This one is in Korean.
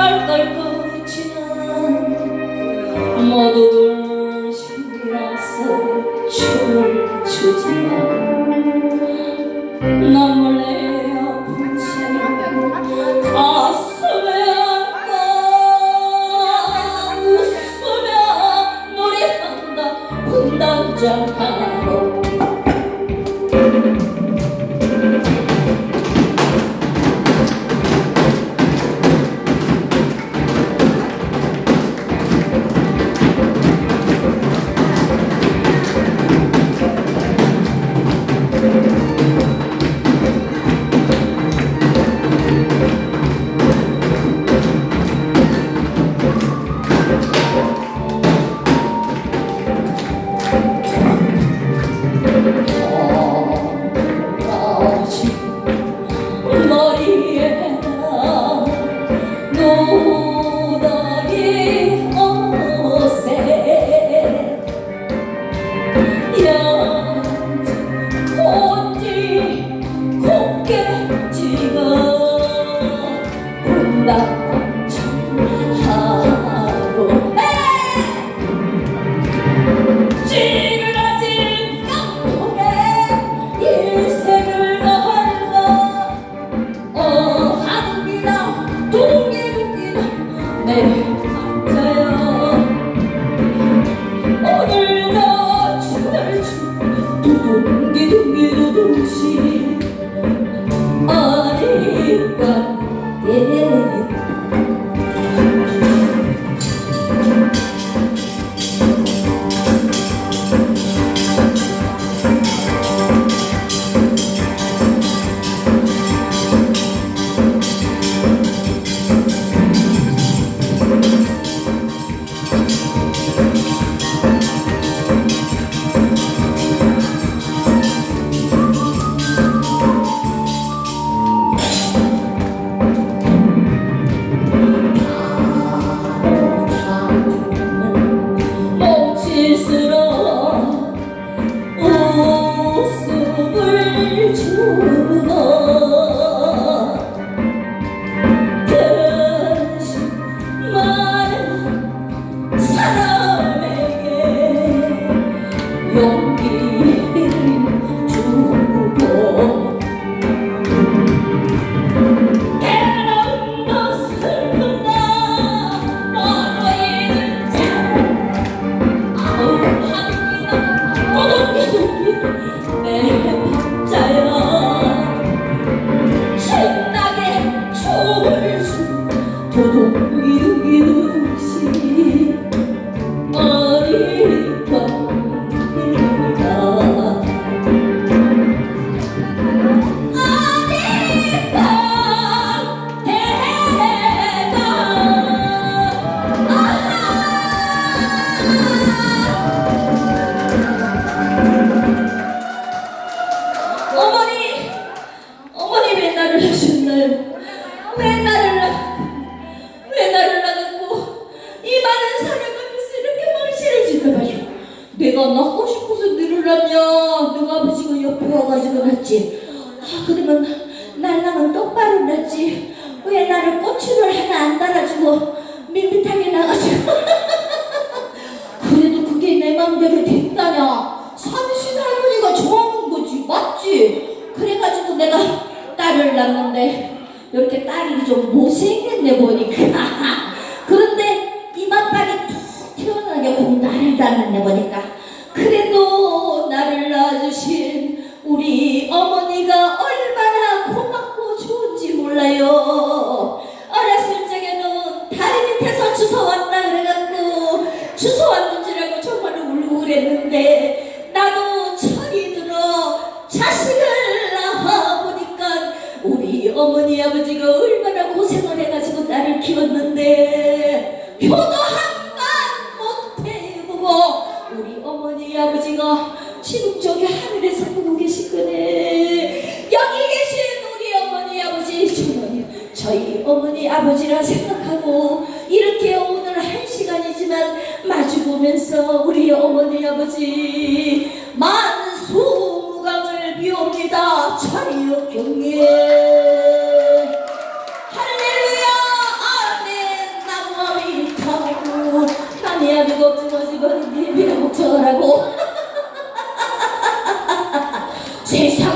깔깔 끓지만 모두들 신이라서 춤을 추지만 나 몰래 아픈 채 가슴에 안다 웃으며 노래한다 분단장 하러 Yeah. don't 왜 나를 낳, 왜 나를 낳았고 이 많은 사람 앞에서 이렇게 망실해진단 말이야. 내가 낳고 싶어서 너를 낳냐? 너가 아버지가 옆에 와가지고 낳지. 아, 그러면 날랑은 똑바로 낳지. 왜 나를 꼬치를 하나 안 달아주고 밋밋하게 나가지고. 좀 못생겼네 보니까. 그런데 이마빨이 툭 튀어나게 꼭 나를 애 보니까 그래도 나를 낳아주신 우리 어머니가 얼마나 고맙고 좋은지 몰라요. 어렸을 적에는 다리 밑에서 주워왔다 그래갖고 주워왔는 줄 알고 정말로 울고 그랬는데 나도 철이 들어 자식을 낳아보니까 우리 어머니 아버지가 얼 효도 한번 못해보고 우리 어머니 아버지가 지금 저기 하늘에서 보고 계실 거네. 여기 계신 우리 어머니 아버지 저는 저희 어머니 아버지라 생각하고 이렇게 오늘 한 시간이지만 마주 보면서 우리 어머니 아버지 대한민국 없어지고 니비를 목청하라고. 세상